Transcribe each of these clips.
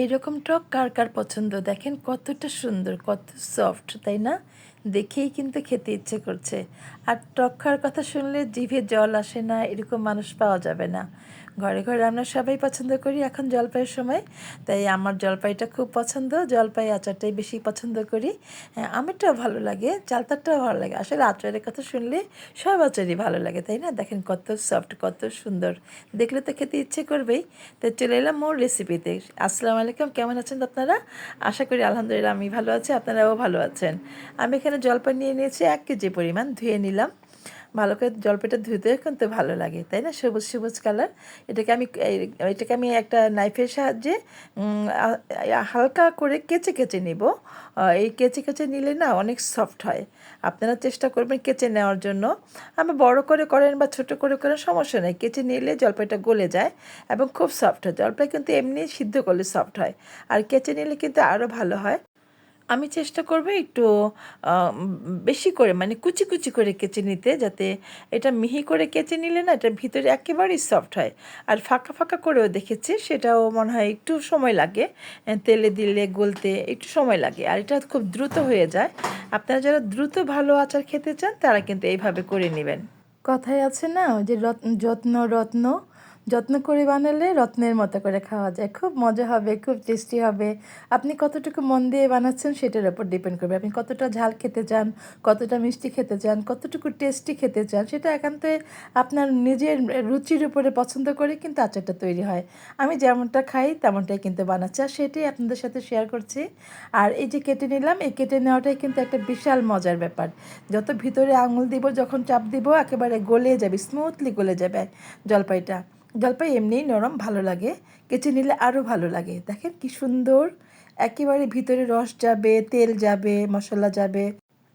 এইরকম টক কার কার পছন্দ? দেখেন কতটা সুন্দর, কত সফট তাই না? দেখেই কিন্তু খেতে ইচ্ছে করছে। আর টক খাওয়ার কথা শুনলে জিভে জল আসে না, এরকম মানুষ পাওয়া যাবে না। ঘরে ঘরে আমরা সবাই পছন্দ করি এখন জলপাইয়ের সময়, তাই আমার জলপাইটা খুব পছন্দ, জলপাই আচারটাই বেশি পছন্দ করি। হ্যাঁ আমেরটাও ভালো লাগে, চালতারটাও ভালো লাগে। আসলে আচারের কথা শুনলে সব আচারই ভালো লাগে, তাই না? দেখেন কত সফট কত সুন্দর। দেখলে তো খেতে ইচ্ছে করবেই। তো চলে এলাম মোর রেসিপিতে আসসালামু আলাইকুম, কেমন আছেন আপনারা? আশা করি আলহামদুলিল্লাহ আমি ভালো আছি, আপনারাও ভালো আছেন। আমি এখানে জলপাই নিয়ে নিয়েছি এক কেজি পরিমাণ, ধুয়ে নিলাম। ভালো করে জলপাইটা ধুতে কিন্তু ভালো লাগে, তাই না? সবুজ সবুজ কালার। এটাকে আমি এটাকে আমি একটা নাইফের সাহায্যে হালকা করে কেচে কেচে নিব। এই কেচে কেচে নিলে না অনেক সফট হয়। আপনারা চেষ্টা করবেন কেচে নেওয়ার জন্য। আমি বড় করে করেন বা ছোট করে করেন সমস্যা নেই। কেচে নিলে জলপাইটা গলে যায় এবং খুব সফট হয়। জলপাই কিন্তু এমনি সিদ্ধ করলে সফট হয়। আর কেচে নিলে কিন্তু আরও ভালো হয়। আমি চেষ্টা করব একটু বেশি করে মানে কুচি কুচি করে কেচে নিতে, যাতে এটা মিহি করে কেচে নিলে না এটা ভিতরে একেবারেই সফট হয়। আর ফাঁকা ফাঁকা করেও দেখেছি, সেটাও মনে হয় একটু সময় লাগে তেলে দিলে, গলতে একটু সময় লাগে। আর এটা খুব দ্রুত হয়ে যায়। আপনারা যারা দ্রুত ভালো আচার খেতে চান, তারা কিন্তু এইভাবে করে নেবেন। কথায় আছে না যে রত্ন যত্ন রত্ন যত্ন করে বানালে রত্নের মতো করে খাওয়া যায়। খুব মজা হবে, খুব টেস্টি হবে। আপনি কতটুকু মন দিয়ে বানাচ্ছেন সেটার উপর ডিপেন্ড করবে। আপনি কতটা ঝাল খেতে চান, কতটা মিষ্টি খেতে চান, কতটুকু টেস্টি খেতে চান, সেটা একান্তে আপনার নিজের রুচির উপরে পছন্দ করে কিন্তু আচারটা তৈরি হয়। আমি যেমনটা খাই, তেমনটাই কিন্তু বানাচ্ছি। আর সেটাই আপনাদের সাথে শেয়ার করছি। আর এই যে কেটে নিলাম, এই কেটে নেওয়াটাই কিন্তু একটা বিশাল মজার ব্যাপার। যত ভিতরে আঙুল দিব, যখন চাপ দিব, একেবারে গলে যাবে স্মুথলি গলে যাবে জলপাইটা। জলপাই এমনিই নরম ভালো লাগে, কেচে নিলে আরও ভালো লাগে। দেখেন কি সুন্দর, একেবারে ভিতরে রস যাবে, তেল যাবে, মশলা যাবে।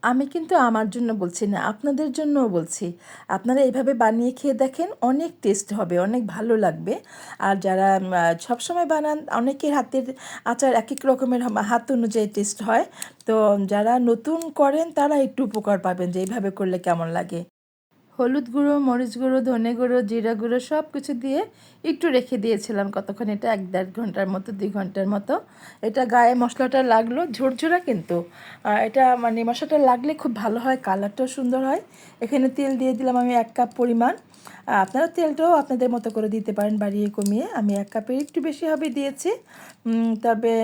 আমি কিন্তু আমার জন্য বলছি না, আপনাদের জন্যও বলছি। আপনারা এইভাবে বানিয়ে খেয়ে দেখেন অনেক টেস্ট হবে, অনেক ভালো লাগবে। আর যারা সবসময় বানান, অনেকের হাতের আচার এক এক রকমের হাত অনুযায়ী টেস্ট হয়। তো যারা নতুন করেন তারা একটু উপকার পাবেন যে এইভাবে করলে কেমন লাগে। হলুদ গুঁড়ো, মরিচ গুঁড়ো, ধনে গুঁড়ো, জিরা গুঁড়ো সব কিছু দিয়ে একটু রেখে দিয়েছিলাম কতক্ষণ, এটা এক দেড় ঘণ্টার মতো, দুই ঘণ্টার মতো। এটা গায়ে মশলাটা লাগল, ঝুরঝুরা কিন্তু। এটা মানে মশলাটা লাগলে খুব ভালো হয়, কালারটাও সুন্দর হয়। এখানে তেল দিয়ে দিলাম আমি এক কাপ পরিমাণ। আপনারা তেলটাও আপনাদের মতো করে দিতে পারেন বাড়িয়ে কমিয়ে। আমি এক কাপের একটু বেশি হবে দিয়েছি। তবে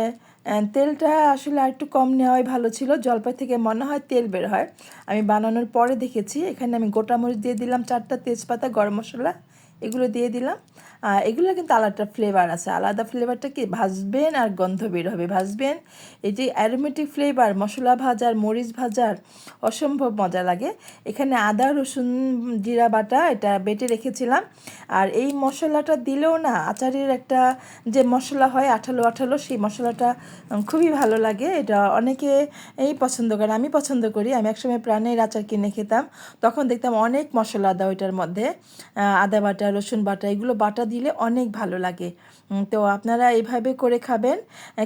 তেলটা আসলে আর একটু কম নেওয়াই ভালো ছিল। জলপাই থেকে মনে হয় তেল বের হয়। আমি বানানোর পরে দেখেছি, এখানে আমি গোটা মরিচ দিয়ে দিলাম চারটা তেজপাতা, গরম মশলা এগুলো দিয়ে দিলাম। এগুলো কিন্তু আলাদা ফ্লেভার আছে। আলাদা ফ্লেভারটা কি? ভাজবেন আর গন্ধ বের হবে। ভাজবেন, এই যে অ্যারোমেটিক ফ্লেভার মশলা ভাজার মরিচ ভাজার অসম্ভব মজা লাগে। এখানে আদা, রসুন, জিরা বাটা এটা বেটে রেখেছিলাম। আর এই মশলাটা দিলেও না আচারের একটা যে মশলা হয়, আঠালো আঠালো, সেই মশলাটা খুবই ভালো লাগে। এটা অনেকে এই পছন্দ করে, আমি পছন্দ করি। আমি একসময় প্রাণের আচার কিনে খেতাম। তখন দেখতাম অনেক মশলা দাও এটার মধ্যে আদা বাটা রসুন বাটা, এগুলো বাটা দিলে অনেক ভালো লাগে। তো আপনারা এইভাবে করে খাবেন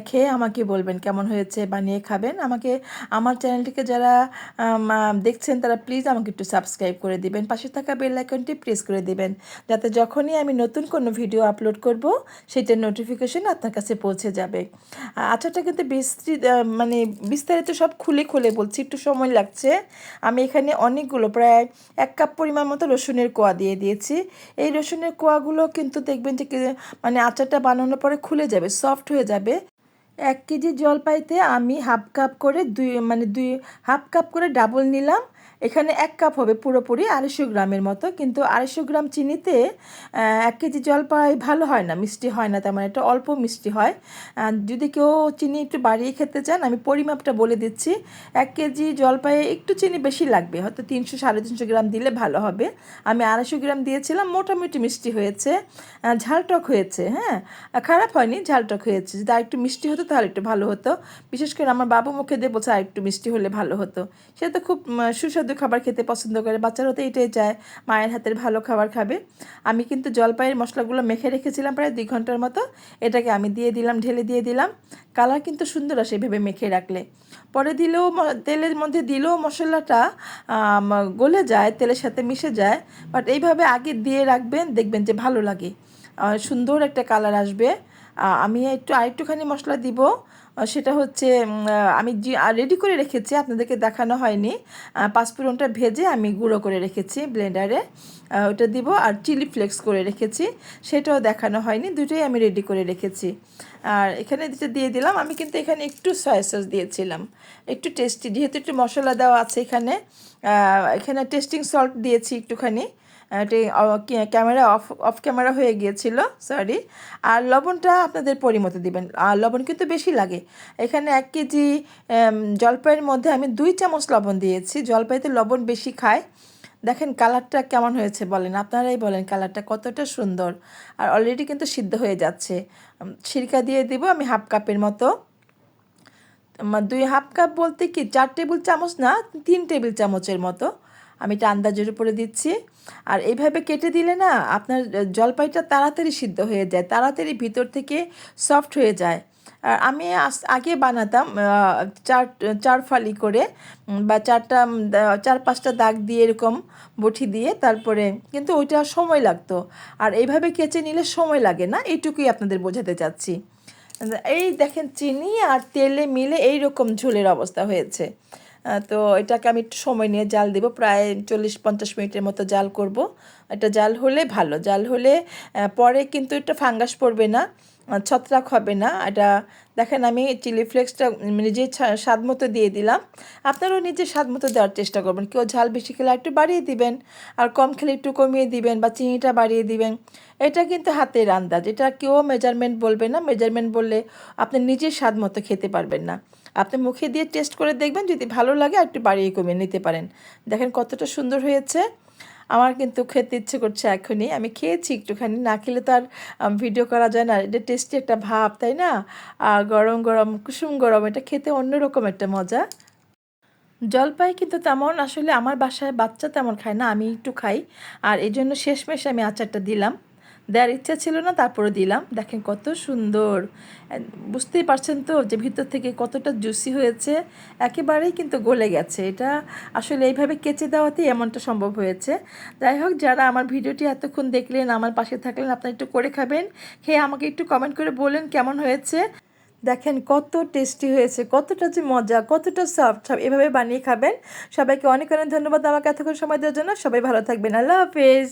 খেয়ে আমাকে বলবেন কেমন হয়েছে, বানিয়ে খাবেন। আমাকে, আমার চ্যানেলটিকে যারা দেখছেন তারা প্লিজ আমাকে একটু সাবস্ক্রাইব করে দিবেন। পাশে থাকা বেল আইকনটি প্রেস করে দিবেন, যাতে যখনই আমি নতুন কোনো ভিডিও আপলোড করব সেটার নোটিফিকেশন আপনার কাছে পৌঁছে যাবে। আচারটা কিন্তু বিস্তৃত মানে বিস্তারিত সব খুলে খুলে বলছি, একটু সময় লাগছে। আমি এখানে অনেকগুলো, প্রায় এক কাপ পরিমাণ মতো রসুনের কোয়া দিয়ে দিয়েছি। এই রসুনের কোয়াগুলো কিন্তু দেখবেন যে মানে আচারটা বানানোর পরে খুলে যাবে সফট হয়ে যাবে। এক কেজি জলপাইতে আমি হাফ কাপ করে দুই মানে দুই হাফ কাপ করে ডাবল নিলাম। এখানে এক কাপ হবে পুরোপুরি আড়াইশো গ্রামের মতো কিন্তু আড়াইশো গ্রাম চিনিতে এক কেজি জলপাই ভালো হয় না মিষ্টি হয় না তেমন একটা অল্প মিষ্টি হয়। যদি কেউ চিনি একটু বাড়িয়ে খেতে চান আমি পরিমাপটা বলে দিচ্ছি এক কেজি জলপাইয়ে একটু চিনি বেশি লাগবে হয়তো তিনশো সাড়ে তিনশো গ্রাম দিলে ভালো হবে। আমি আড়াইশো গ্রাম দিয়েছিলাম মোটামুটি মিষ্টি হয়েছে। ঝালটক হয়েছে হ্যাঁ? খারাপ হয়নি ঝালটক হয়েছে। যদি আর একটু মিষ্টি হতো তাহলে একটু ভালো হতো। বিশেষ করে আমার বাবু মুখে দিয়ে বলছে আর একটু মিষ্টি হলে ভালো হতো। সে তো খুব উম, সুস্বাদু খাবার খেতে পছন্দ করে বাচ্চারা তো এটাই চায়, মায়ের হাতের ভালো খাবার খাবে। আমি কিন্তু জলপাইয়ের মশলাগুলো মেখে রেখেছিলাম প্রায় দুই ঘণ্টার মতো, এটাকে আমি দিয়ে দিলাম, ঢেলে দিয়ে দিলাম। কালার কিন্তু সুন্দর আসে এভাবে মেখে রাখলে। পরে দিলেও তেলের মধ্যে দিলেও মশলাটা গলে যায়, তেলের সাথে মিশে যায় বাট এইভাবে আগে দিয়ে রাখবেন, দেখবেন যে ভালো লাগে। সুন্দর একটা কালার আসবে। আমি একটু, আরেকটুখানি মশলা দিব সেটা হচ্ছে আমি রেডি করে রেখেছি, আপনাদেরকে দেখানো হয়নি। পাঁচফোড়নটা ভেজে আমি গুঁড়ো করে রেখেছি ব্লেন্ডারে ওটা দিব আর চিলি ফ্লেক্স করে রেখেছি, সেটাও দেখানো হয়নি, দুটোই আমি রেডি করে রেখেছি। আর এখানে যেটা দিয়ে দিলাম, আমি কিন্তু এখানে একটু সয়া সস দিয়েছিলাম। একটু টেস্টি যেহেতু একটু মশলা দেওয়া আছে এখানে এখানে টেস্টিং সল্ট দিয়েছি একটুখানি। ক্যামেরা অফ অফ ক্যামেরা হয়ে গিয়েছিল সরি আর লবণটা আপনাদের পরিমতো দিবেন। আর লবণ কিন্তু বেশি লাগে। এখানে এক কেজি জলপাইয়ের মধ্যে আমি দুই চামচ লবণ দিয়েছি। জলপাইতে লবণ বেশি খায়। দেখেন কালারটা কেমন হয়েছে বলেন। আপনারাই বলেন কালারটা কতটা সুন্দর। আর অলরেডি কিন্তু সিদ্ধ হয়ে যাচ্ছে। সিরকা দিয়ে দিব আমি হাফ কাপের মতো। দুই হাফ কাপ বলতে কি, চার টেবিল চামচ না, তিন টেবিল চামচের মতো। আমি এটা আন্দাজের উপরে দিচ্ছি। আর এইভাবে কেটে দিলে না আপনার জলপাইটা তাড়াতাড়ি সিদ্ধ হয়ে যায়, তাড়াতাড়ি ভিতর থেকে সফট হয়ে যায়। আর আমি আগে বানাতাম চার চার ফালি করে বা চারটা চার পাঁচটা দাগ দিয়ে এরকম বটি দিয়ে তারপরে, কিন্তু ওইটা সময় লাগতো। আর এইভাবে কেচে নিলে সময় লাগে না, এইটুকুই আপনাদের বোঝাতে চাচ্ছি। এই দেখেন, চিনি আর তেলে মিলে এই রকম ঝোলের অবস্থা হয়েছে। তো এটাকে আমি একটু সময় নিয়ে জাল দেব। প্রায় চল্লিশ পঞ্চাশ মিনিটের মতো জাল করব। এটা জাল হলে ভালো। জাল হলে পরে কিন্তু এটা ফাঙ্গাস পড়বে না ছত্রাক হবে না। এটা দেখেন আমি চিলি ফ্লেক্সটা নিজের ছা- স্বাদ মতো দিয়ে দিলাম। আপনারাও নিজের স্বাদ মতো দেওয়ার চেষ্টা করবেন। কেউ ঝাল বেশি খেলে একটু বাড়িয়ে দিবেন, আর কম খেলে একটু কমিয়ে দিবেন বা চিনিটা বাড়িয়ে দিবেন। এটা কিন্তু হাতের আন্দাজ। এটা কেউ মেজারমেন্ট বলবে না। মেজারমেন্ট বললে আপনি নিজের স্বাদ মতো খেতে পারবেন না। আপনি মুখে দিয়ে টেস্ট করে দেখবেন, যদি ভালো লাগে আর একটু বাড়িয়ে কমিয়ে নিতে পারেন। দেখেন কতটা সুন্দর হয়েছে। আমার কিন্তু খেতে ইচ্ছে করছে এখনই। আমি খেয়েছি একটুখানি, না খেলে তো আর ভিডিও করা যায় না। এটা টেস্টি একটা ভাব, তাই না? আর গরম গরম, কুসুম গরম, এটা খেতে অন্যরকম একটা মজা। জলপাই কিন্তু তেমন, আসলে আমার বাসায় বাচ্চা তেমন খায় না, আমি একটু খাই। আর এই জন্য শেষমেশ আমি আচারটা দিলাম। দেওয়ার ইচ্ছা ছিল না, তারপরে দিলাম। দেখেন কত সুন্দর। বুঝতেই পারছেন তো যে ভিতর থেকে কতটা জুসি হয়েছে। একেবারেই কিন্তু গলে গেছে। এটা আসলে এইভাবে কেচে দেওয়াতেই এমনটা সম্ভব হয়েছে। যাই হোক, যারা আমার ভিডিওটি এতক্ষণ দেখলেন, আমার পাশে থাকলেন, আপনারা একটু করে খাবেন। খেয়ে আমাকে একটু কমেন্ট করে বলেন কেমন হয়েছে। দেখেন কত টেস্টি হয়েছে, কতটা যে মজা, কতটা সফট সব এভাবে বানিয়ে খাবেন। সবাইকে অনেক অনেক ধন্যবাদ আমাকে এতক্ষণ সময় দেওয়ার জন্য। সবাই ভালো থাকবেন। আল্লাহ হাফেজ।